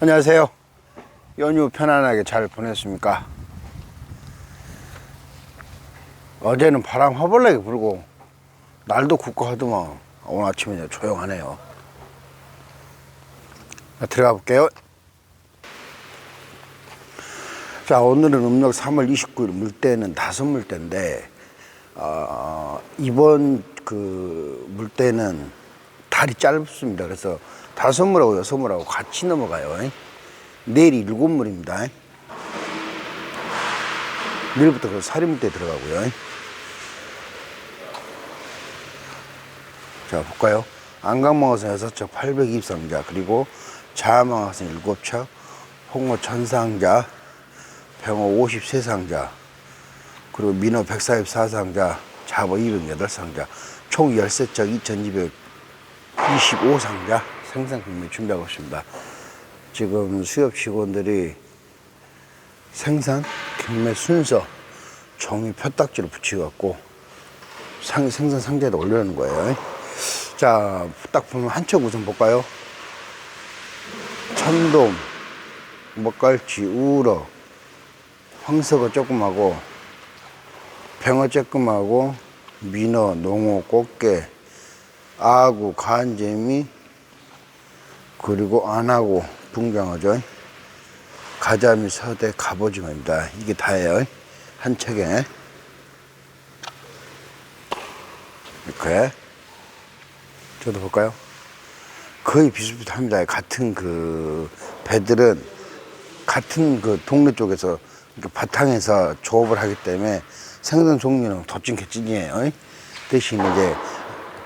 안녕하세요. 연휴 편안하게 잘 보냈습니까? 어제는 바람 허벌나게 불고 날도 굽고 하더만 오늘 아침에 조용하네요. 자, 들어가 볼게요. 자 오늘은 음력 3월 29일 물때는 다섯 물때인데 어, 이번 그 물때는 달이 짧습니다. 그래서 다섯 물하고 여섯 물하고 같이 넘어가요. 내일이 일곱 물입니다. 내일부터 그 사리물때 들어가고요. 자 볼까요? 안강망어선 6척 823자 그리고 자아망어선 7척 홍어 천상자 병어 53상자 그리고 민어 144상자 잡어 208상자 총 13척 2225상자 생산 경매 준비하고 있습니다. 지금 수협 직원들이 생산 경매 순서 종이 표딱지로 붙여갖고 상, 생산 상자에다 올려놓는 거예요. 자, 딱 보면 한척 우선 볼까요? 천돔, 먹갈치, 우럭, 황석어 조금하고, 병어 조금하고, 민어, 농어, 꽃게, 아구, 간재미, 그리고 안하고, 붕장어죠. 가자미, 서대, 갑오징어입니다. 이게 다예요. 한 척에. 이렇게. 저도 볼까요? 거의 비슷비슷합니다. 같은 그 배들은 같은 그 동네 쪽에서 바탕에서 조업을 하기 때문에 생선 종류는 도찐 개찐이에요. 대신 이제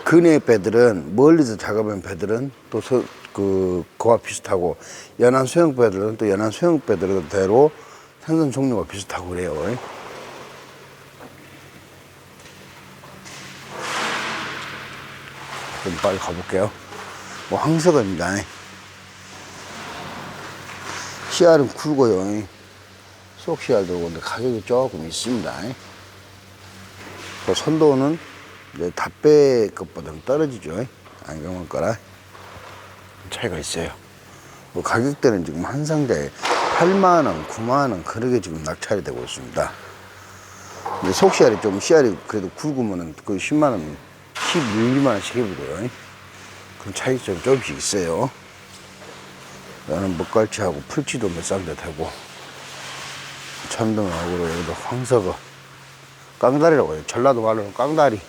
근해 배들은 멀리서 작업한 배들은 또 그 그와 비슷하고 연안 수영 배들은 또 연안 수영 배들대로 생선 종류가 비슷하고 그래요. 좀 빨리 가볼게요. 뭐 황석어입니다. 씨알은 굵고요. 속 씨알도 근데 가격이 조금 있습니다. 그 선도는 이제 답배 것보다는 떨어지죠. 안경을 거라 차이가 있어요. 뭐 가격대는 지금 한 상자에 8만 원, 9만 원 그렇게 지금 낙찰이 되고 있습니다. 근데 속 씨알이 좀 씨알이 그래도 굵으면은 그 10만 원, 11만 원씩 해보고요. 그럼 차이점이 조금씩 있어요. 나는 먹갈치하고 풀치도 몇 상자 되고 천둥하고 여기도 황석어 깡다리라고 해요. 전라도 말로는 깡다리.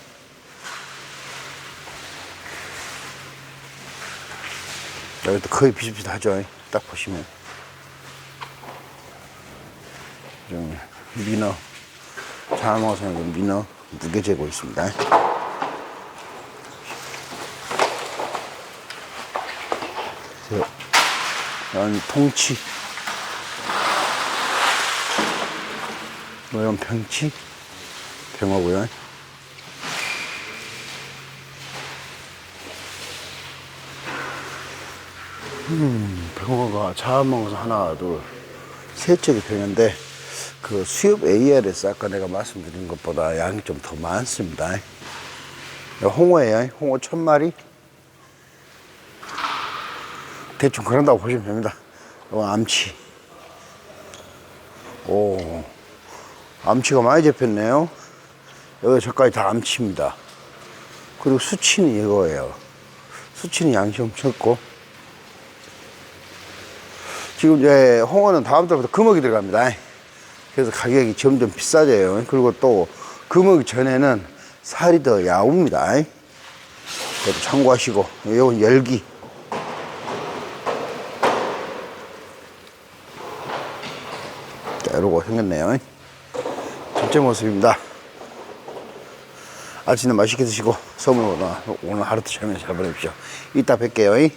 여기도 거의 비슷비슷하죠. 딱 보시면. 좀 민어, 자마선하고 민어 무게 재고 있습니다. 이런 통치, 뭐 이런 병치, 병어고요. 음, 병어가 자아먹어서 하나, 둘, 세 척이 되는데 그 수협 AR에서 아까 내가 말씀드린 것보다 양이 좀 더 많습니다. 홍어예요. 홍어 천 마리. 대충 그런다고 보시면 됩니다. 어, 암치. 오, 암치가 많이 잡혔네요. 여기 저까지 다 암치입니다. 그리고 수치는 이거예요. 수치는 양이 엄청 고 지금 이제 홍어는 다음 달부터 금어기 들어갑니다. 그래서 가격이 점점 비싸져요. 그리고 또 금어기 전에는 살이 더 야웁니다. 그것도 참고하시고, 이건 열기. 자, 이러고 생겼네요. 첫째 모습입니다. 아침에 맛있게 드시고, 선물 오늘 하루도 잘 보내십시오. 이따 뵐게요.